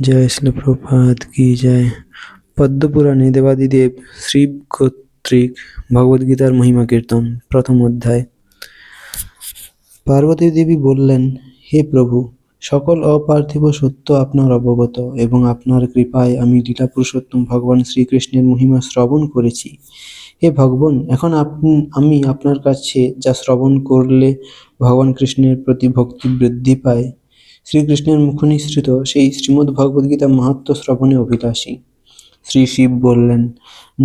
জয় শ্রী প্রভাত কি জয়। পদ্মপুরাণে দেবাদিদেব শ্রী কর্তৃক ভগবদ্গীতার মহিমা কীর্তন, প্রথম অধ্যায়। পার্বতী দেবী বললেন, হে প্রভু, সকল অপার্থিব সত্য আপনার অবগত এবং আপনার কৃপায় আমি লীলা পুরুষোত্তম ভগবান শ্রীকৃষ্ণের মহিমা শ্রবণ করেছি। হে ভগবান, এখন আপ- আমি আপনার কাছে যা শ্রবণ করলে ভগবান কৃষ্ণের প্রতি ভক্তি বৃদ্ধি পায় শ্রীকৃষ্ণের মুখনিসৃত সেই শ্রীমদ্ ভগবদ্গীতা মাহাত্ম শ্রবণে অভিলাষী। শ্রী শিব বললেন,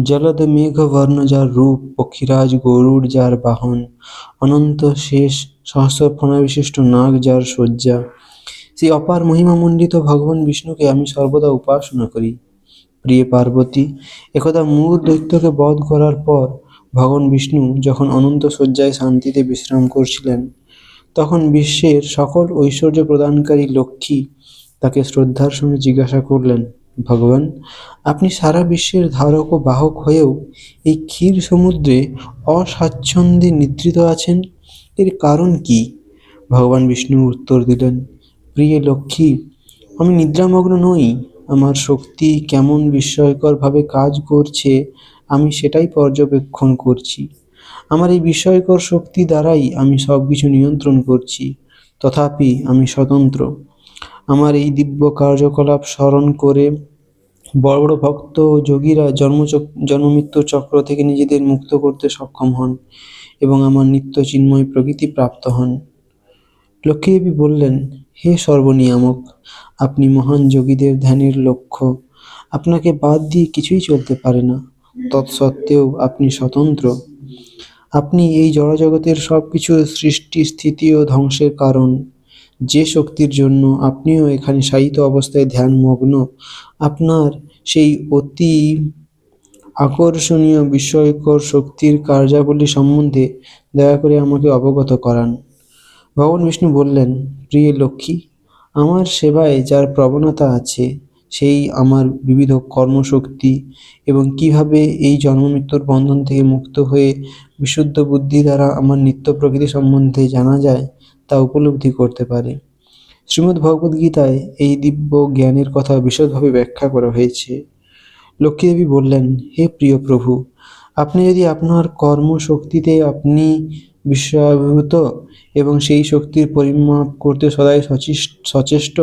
জলদ মেঘ বর্ণ যার রূপ, পক্ষীরাজ গরুড় যার বাহন, অনন্ত শেষ সহস্র বিশিষ্ট নাগ যার শয্যা। সেই অপার মহিমামণ্ডিত ভগবান বিষ্ণুকে আমি সর্বদা উপাসনা করি। প্রিয় পার্বতী, একদা মূর দৈত্যকে বধ করার পর ভগবান বিষ্ণু যখন অনন্ত শয্যায় শান্তিতে বিশ্রাম করছিলেন তখন বিশ্বের সকল ঐশ্বর্য প্রদানকারী লক্ষ্মী তাকে শ্রদ্ধার সঙ্গে জিজ্ঞাসা করলেন, ভগবান, আপনি সারা বিশ্বের ধারক ও বাহক হয়েও এই ক্ষীর সমুদ্রে অস্বাচ্ছন্দ্যে নিদ্রিত আছেন? এর কারণ কি? ভগবান বিষ্ণু উত্তর দিলেন, প্রিয় লক্ষ্মী, আমি নিদ্রামগ্ন নই। আমার শক্তি কেমন বিস্ময়করভাবে কাজ করছে, আমি সেটাই পর্যবেক্ষণ করছি। আমার এই বিস্ময়কর শক্তি দ্বারাই আমি সব কিছু নিয়ন্ত্রণ করছি। তথাপি আমি স্বতন্ত্র। আমার এই দিব্য কার্যকলাপ স্মরণ করে বড় বড় ভক্ত যোগীরা জন্মচক জন্মমৃত্যুর চক্র থেকে নিজেদের মুক্ত করতে সক্ষম হন এবং আমার নিত্য চিন্ময় প্রকৃতি প্রাপ্ত হন। লক্ষ্মীদেবী বললেন, হে সর্বনিয়ামক, আপনি মহান যোগীদের ধ্যানের লক্ষ্য। আপনাকে বাদ দিয়ে কিছুই চলতে পারে না। তৎসত্ত্বেও আপনি স্বতন্ত্র। আপনি এই জড়জগতের সব কিছু সৃষ্টি, স্থিতি ও ধ্বংসের কারণ। যে শক্তির জন্য আপনিও এখানে শায়িত অবস্থায় ধ্যানমগ্ন, আপনার সেই অতি আকর্ষণীয় বিস্ময়কর শক্তির কার্যাবলী সম্বন্ধে দয়া করে আমাকে অবগত করান। ভগবান বিষ্ণু বললেন, প্রিয় লক্ষ্মী, আমার সেবায় যার প্রবণতা আছে, সেই আমার বিবিধ কর্মশক্তি এবং কীভাবে এই জন্মমৃত্যুর বন্ধন থেকে মুক্ত হয়ে বিশুদ্ধ বুদ্ধি দ্বারা আমার নিত্য প্রকৃতি সম্বন্ধে জানা যায়, তা উপলব্ধি করতে পারে। শ্রীমদ্ ভগবদ্গীতায় এই দিব্য জ্ঞানের কথা বিশদভাবে ব্যাখ্যা করা হয়েছে। লক্ষ্মীদেবী বললেন, হে প্রিয় প্রভু, আপনি যদি আপনার কর্মশক্তিতে আপনি বিশ্বভূত এবং সেই শক্তির পরিমাপ করতে সদাই সচেষ্ট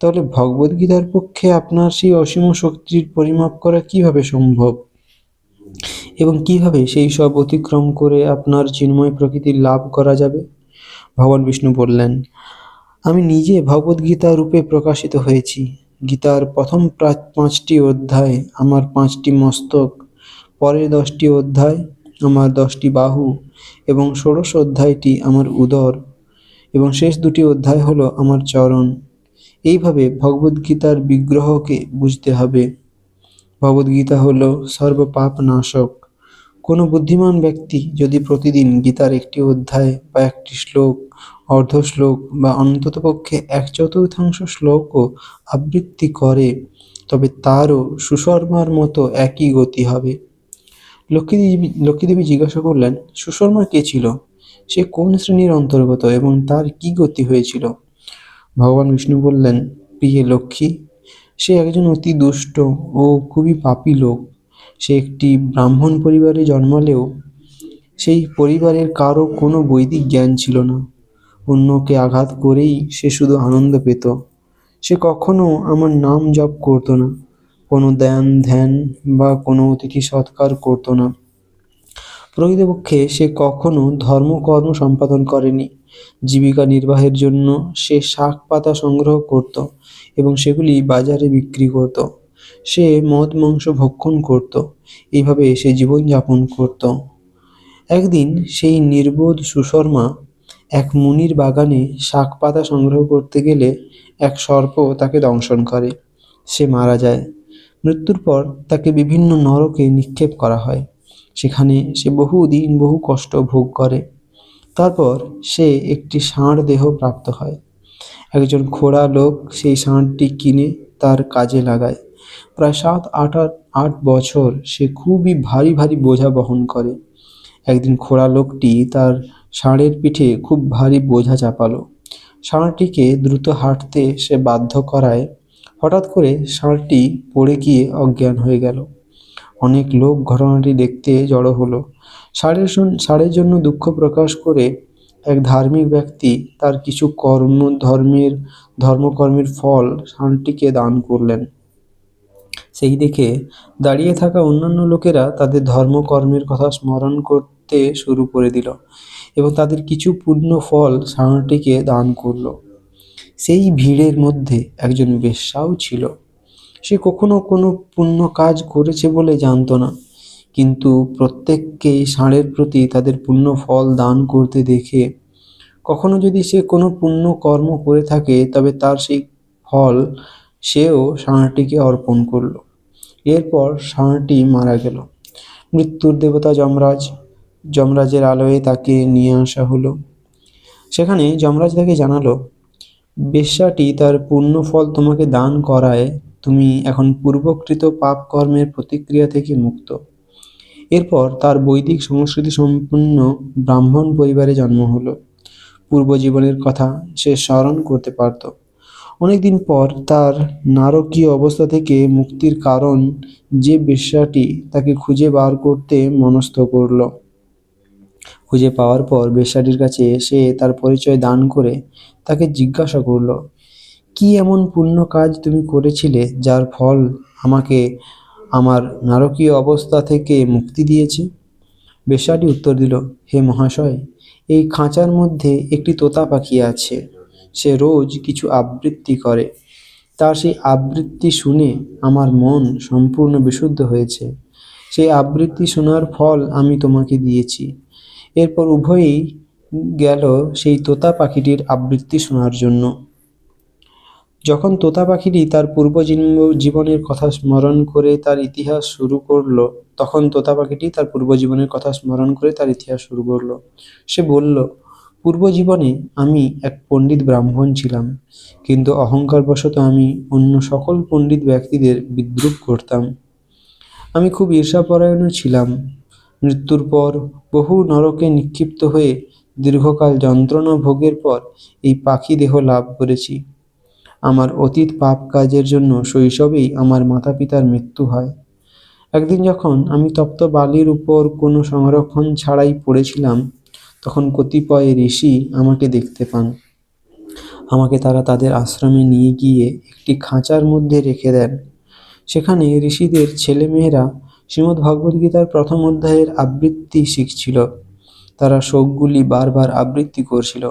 তাহলে ভগবদ্গীতার পক্ষে আপনার সেই অসীম শক্তির পরিমাপ করা কীভাবে সম্ভব? এবং কীভাবে সেই সব অতিক্রম করে আপনার চিন্ময় প্রকৃতি লাভ করা যাবে? ভগবান বিষ্ণু বললেন, আমি নিজে ভগবদ্গীতা রূপে প্রকাশিত হয়েছি। গীতার প্রথম প্রা- পাঁচটি অধ্যায় আমার পাঁচটি মস্তক, পরের দশটি অধ্যায় আমার দশটি বাহু এবং ষোড়শ অধ্যায়টি আমার উদর এবং শেষ দুটি অধ্যায় হলো আমার চরণ। এইভাবে ভগবদ্গীতার বিগ্রহকে বুঝতে হবে। ভগবদ্গীতা হলো সর্বপাপ নাশক কোনো বুদ্ধিমান ব্যক্তি যদি প্রতিদিন গীতার একটি অধ্যায় বা একটি শ্লোক অর্ধ শ্লোক বা অন্ততপক্ষে এক চতুর্থাংশ শ্লোকও আবৃত্তি করে, তবে তারও সুশর্মার মতো একই গতি হবে। লক্ষ্মীদেবী লক্ষ্মীদেবী জিজ্ঞাসা করলেন, সুশর্মা কে ছিল? সে কোন শ্রেণির অন্তর্গত এবং তার কি গতি হয়েছিল? ভগবান বিষ্ণু বললেন, প্রিয় লক্ষ্মী, সে একজন অতি দুষ্ট ও খুবই পাপী লোক। সে একটি ব্রাহ্মণ পরিবারে জন্মালেও সেই পরিবারের কারও কোনো বৈদিক জ্ঞান ছিল না। অন্যকে আঘাত করেই সে শুধু আনন্দ পেত। সে কখনো আমার নাম জপ করতো না, কোনো দান ধ্যান বা কোনো অতিথি সৎকার করতো না। প্রকৃতপক্ষে সে কখনো ধর্মকর্ম সম্পাদন করেনি। জীবিকা নির্বাহের জন্য সে শাক পাতা সংগ্রহ করত এবং সেগুলি বাজারে বিক্রি করত। সে মদ, মাংস ভক্ষণ করত। এইভাবে সে জীবনযাপন করত। একদিন সেই নির্বোধ সুশর্মা এক মুনির বাগানে শাক পাতা সংগ্রহ করতে গেলে এক সর্প তাকে দংশন করে। সে মারা যায়। মৃত্যুর পর তাকে বিভিন্ন নরকে নিক্ষেপ করা হয়। সেখানে সে বহু দিন বহু কষ্ট ভোগ করে। তারপর সে একটি ষাঁড় দেহ প্রাপ্ত হয়। একজন খোড়া লোক সেই ষাঁড়টি কিনে তার কাজে লাগায়। প্রায় সাত আট আট বছর সে খুবই ভারী ভারী বোঝা বহন করে। একদিন খোড়া লোকটি তার ষাঁড়ের পিঠে খুব ভারী বোঝা চাপালো। ষাঁড়টিকে দ্রুত হাঁটতে সে বাধ্য করায়। হঠাৎ করে ষাঁড়টি পড়ে গিয়ে অজ্ঞান হয়ে গেল। অনেক লোক ঘটনাটি দেখতে জড়ো হলো। ষাঁড়ের ষাঁড়ের জন্য দুঃখ প্রকাশ করে এক ধার্মিক ব্যক্তি তার কিছু কর্ম, ধর্মের, ধর্মকর্মের ফল ষাঁড়টিকে দান করলেন। সেই দেখে দাঁড়িয়ে থাকা অন্যান্য লোকেরা তাদের ধর্মকর্মের কথা স্মরণ করতে শুরু করে দিল এবং তাদের কিছু পূর্ণ ফল ষাঁড়টিকে দান করল। সেই ভিড়ের মধ্যে একজন বেশ্যাও ছিল। সে কখনো কোনো পুণ্য কাজ করেছে বলে জানতো না, কিন্তু প্রত্যেককেই ষাঁড়ের প্রতি তাদের পুণ্য ফল দান করতে দেখে কখনো যদি সে কোনো পুণ্য কর্ম করে থাকে, তবে তার সেই ফল সেও ষাঁড়টিকে অর্পণ করল। এরপর ষাঁড়টি মারা গেল। মৃত্যুর দেবতা যমরাজ, যমরাজের আলোয় তাকে নিয়ে আসা হলো। সেখানে যমরাজ তাকে জানালো, বেশ্যাটি তার পুণ্য ফল তোমাকে দান করায়। তুমি এখন পূর্বকৃত পাপ কর্মের প্রতিক্রিয়া থেকে মুক্ত। এরপর তার বৈদিক সংস্কৃতি সম্পন্ন ব্রাহ্মণ পরিবারে জন্ম হলো। পূর্ব জীবনের কথা সে স্মরণ করতে পারত। অনেকদিন পর তার নারকীয় অবস্থা থেকে মুক্তির কারণ যে বেশ্যাটি তাকে খুঁজে বার করতে মনস্থ করল। খুঁজে পাওয়ার পর বেশ্যাটির কাছে এসে তার পরিচয় দান করে তাকে জিজ্ঞাসা করল, কি এমন পুণ্য কাজ তুমি করেছিলে যার ফল আমাকে আমার নারকীয় অবস্থা থেকে মুক্তি দিয়েছে? বেশ্যাটি উত্তর দিল, হে মহাশয়, এই খাঁচার মধ্যে একটি তোতা পাখি আছে। সে রোজ কিছু আবৃত্তি করে। তার সেই আবৃত্তি শুনে আমার মন সম্পূর্ণ বিশুদ্ধ হয়েছে। সেই আবৃত্তি শোনার ফল আমি তোমাকে দিয়েছি। এরপর উভয়েই গেল সেই তোতা পাখিটির আবৃত্তি শোনার জন্য। যখন তোতা পাখিটি তার পূর্ব জীব- জীবনের কথা স্মরণ করে তার ইতিহাস শুরু করল, তখন তোতা পাখিটি তার পূর্ব জীবনের কথা স্মরণ করে তার ইতিহাস শুরু করল। সে বলল পূর্ব জীবনে আমি এক পণ্ডিত ব্রাহ্মণ ছিলাম, কিন্তু অহংকারবশত আমি অন্য সকল পণ্ডিত ব্যক্তিদের বিদ্রুপ করতাম। আমি খুব ঈর্ষাপরায়ণও ছিলাম। মৃত্যুর পর বহু নরকে নিক্ষিপ্ত হয়ে দীর্ঘকাল যন্ত্রণা ভোগের পর এই পাখি দেহ লাভ করেছি। আমার অতীত পাপ কাজের জন্য শৈশবেই আমার মাতা পিতার মৃত্যু হয়। একদিন যখন আমি তপ্ত বালির উপর কোনো সংরক্ষণ ছাড়াই পড়েছিলাম তখন কতিপয় ঋষি আমাকে দেখতে পান। আমাকে তারা তাদের আশ্রমে নিয়ে গিয়ে একটি খাঁচার মধ্যে রেখে দেন। সেখানে ঋষিদের ছেলেমেয়েরা শ্রীমদ্ ভগবদ্গীতার প্রথম অধ্যায়ের আবৃত্তি শিখছিল। তারা শোকগুলি বারবার আবৃত্তি করছিল।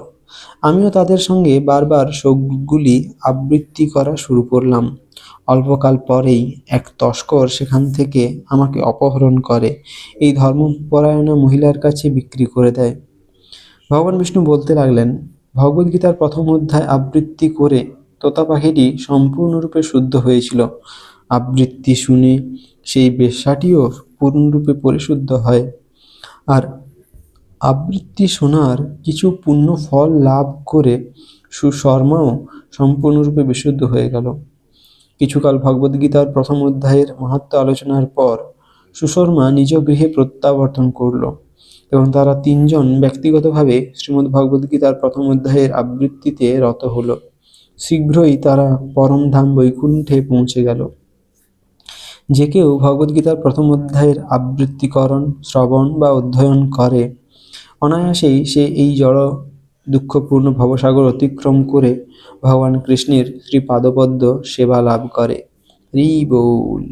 আমিও তাদের সঙ্গে বারবার শোকগুলি আবৃত্তি করা শুরু করলাম। অল্পকাল পরেই এক তস্কর সেখান থেকে আমাকে অপহরণ করে। এই ধর্মপরায়ণা মহিলার কাছে বিক্রি করে দেয়। ভগবান বিষ্ণু বলতে লাগলেন ভগবদ্গীতার প্রথম অধ্যায় আবৃত্তি করে তোতা পাখিটি সম্পূর্ণরূপে শুদ্ধ হয়েছিল। আবৃত্তি শুনে সেই বেশ্যাটিও পূর্ণরূপে পরিশুদ্ধ হয়। আর আবৃত্তি শোনার কিছু পূর্ণ ফল লাভ করে সুশর্মাও সম্পূর্ণরূপে বিশুদ্ধ হয়ে গেল। কিছুকাল ভগবদ্গীতার প্রথম অধ্যায়ের মাহাত্ম আলোচনার পর সুশর্মা নিজ গৃহে প্রত্যাবর্তন করল। এবং তারা তিনজন ব্যক্তিগতভাবে শ্রীমদ্ ভগবদ্গীতার প্রথম অধ্যায়ের আবৃত্তিতে রত হল। শীঘ্রই তারা পরমধাম বৈকুণ্ঠে পৌঁছে গেল। যে কেউ ভগবদ্গীতার প্রথম অধ্যায়ের আবৃত্তিকরণ, শ্রবণ বা অধ্যয়ন করে, অনায়াসেই সে এই জড় দুঃখপূর্ণ ভবসাগর অতিক্রম করে ভগবান কৃষ্ণের শ্রী পাদপদ্ম সেবা লাভ করে। রি বল